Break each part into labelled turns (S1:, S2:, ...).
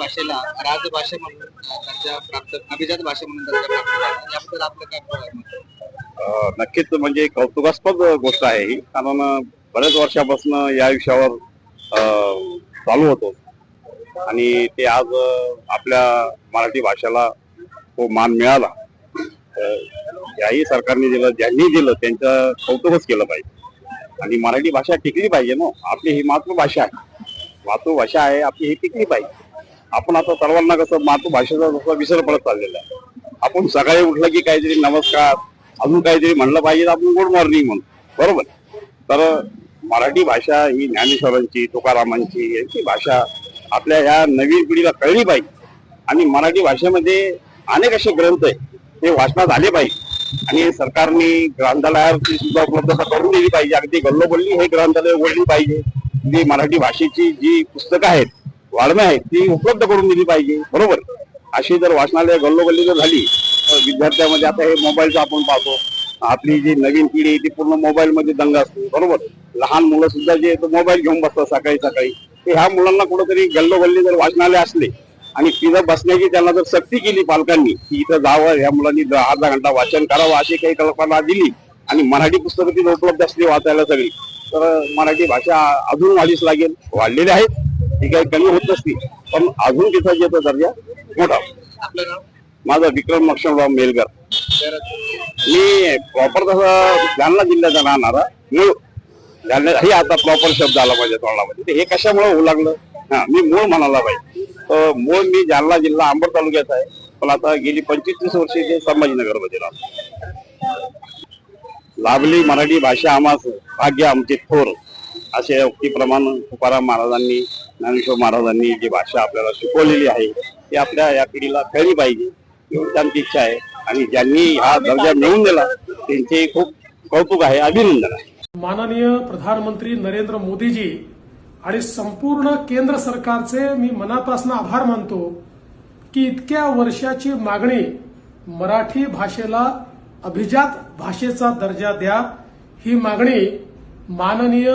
S1: भाषेला राजभाषा म्हणून दर्जा प्राप्त अभिजात भाषा म्हणून दर्जा प्राप्त झाला याबद्दल आपलं काय मत आहे?
S2: नक्कीच म्हणजे कौतुकास्पद गोष्ट आहे ही. कारण बऱ्याच वर्षापासून या विषयावर अं चालू होतो. आणि ते आज आपल्या मराठी भाषेला तो मान मिळाला. ज्याही सरकारने दिलं ज्यांनी दिलं त्यांचं कौतुकच केलं पाहिजे. आणि मराठी भाषा टिकली पाहिजे ना. आपली ही मातृभाषा आहे. मातृभाषा आहे आपली ही टिकली पाहिजे. आपण आता सर्वांना कसं मातृभाषेचा जसा विसर पडत चाललेला आहे. आपण सकाळी उठलं की काहीतरी नमस्कार अजून काहीतरी म्हणलं पाहिजे तर आपण गुड मॉर्निंग म्हणतो बरोबर? तर मराठी भाषा ही ज्ञानेश्वरांची तुकारामांची यांची भाषा आपल्या ह्या नवीन पिढीला कळली पाहिजे. आणि मराठी भाषेमध्ये अनेक असे ग्रंथ आहेत. ते वाचनात आले पाहिजे. आणि सरकारने ग्रंथालयावरती सुद्धा उपलब्धता करून दिली पाहिजे. अगदी गल्लोगल्ली हे ग्रंथालय उघडली पाहिजे. जी मराठी भाषेची जी पुस्तकं आहेत वाढणं आहेत ती उपलब्ध करून दिली पाहिजे. बरोबर? अशी जर वाचनालय गल्लोगल्ली जर झाली तर विद्यार्थ्यामध्ये आता हे मोबाईलचं आपण पाहतो. आपली जी नवीन पिढी आहे ती पूर्ण मोबाईलमध्ये दंग असते. बरोबर? लहान मुलं सुद्धा जे मोबाईल घेऊन बसतात सकाळी सकाळी. ते ह्या मुलांना कुठंतरी गल्लोगल्ली जर वाचनालय असले आणि तिथं बसण्याची त्यांना जर सक्ती केली पालकांनी की इथं जावं ह्या मुलांनी अर्धा घंटा वाचन करावं अशी काही कल्पना दिली आणि मराठी पुस्तकं तिथं उपलब्ध असली वाचायला सगळी तर मराठी भाषा अजून वाढीस लागेल. वाढलेली आहेत ती काही कमी होत नसती. पण अजून तिथं जे दर्जा मोठा. माझा विक्रम लक्ष्मणराव मेलकर मी प्रॉपर तसं जालना जिल्ह्याचा राहणारा. मूळ जालना हे आता प्रॉपर शब्द आला माझ्या तोंडामध्ये. हे कशामुळे होऊ लागलं? हा मी मूळ म्हणाला पाहिजे. तर मूळ मी जालना जिल्हा अंबड तालुक्याचा आहे. पण आता गेली पंचवीस तीस वर्षे ते संभाजीनगरमध्ये राहतो. लाभली मराठी भाषा आम्हास भाग्य आमचे थोर. असे उक्तीप्रमाणे तुकाराम महाराजांनी ज्ञानेश्वर महाराजांनी जी भाषा आपल्याला शिकवलेली आहे ती आपल्या या पिढीला कळली पाहिजे एवढी त्यांची इच्छा आहे. आणि ज्यांनी हा दर्जा मिळवून दिला त्यांचे खूप कौतुक आहे अभिनंदन आहे.
S3: माननीय प्रधानमंत्री नरेंद्र मोदीजी आणि संपूर्ण केंद्र सरकारचे मी मनापासून आभार मानतो की इतक्या वर्षाची मागणी मराठी भाषेला अभिजात भाषेचा दर्जा द्या ही मागणी माननीय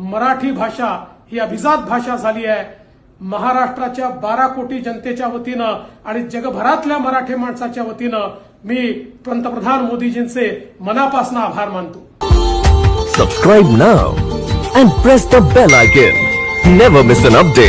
S3: मराठी भाषा ही अभिजात भाषा झाली आहे. महाराष्ट्राच्या बारा कोटी जनतेच्या वतीनं आणि जगभरातल्या मराठी माणसाच्या वतीनं मी पंतप्रधान मोदीजींचे मनापासून आभार मानतो.
S4: Subscribe now and press the bell icon never miss an update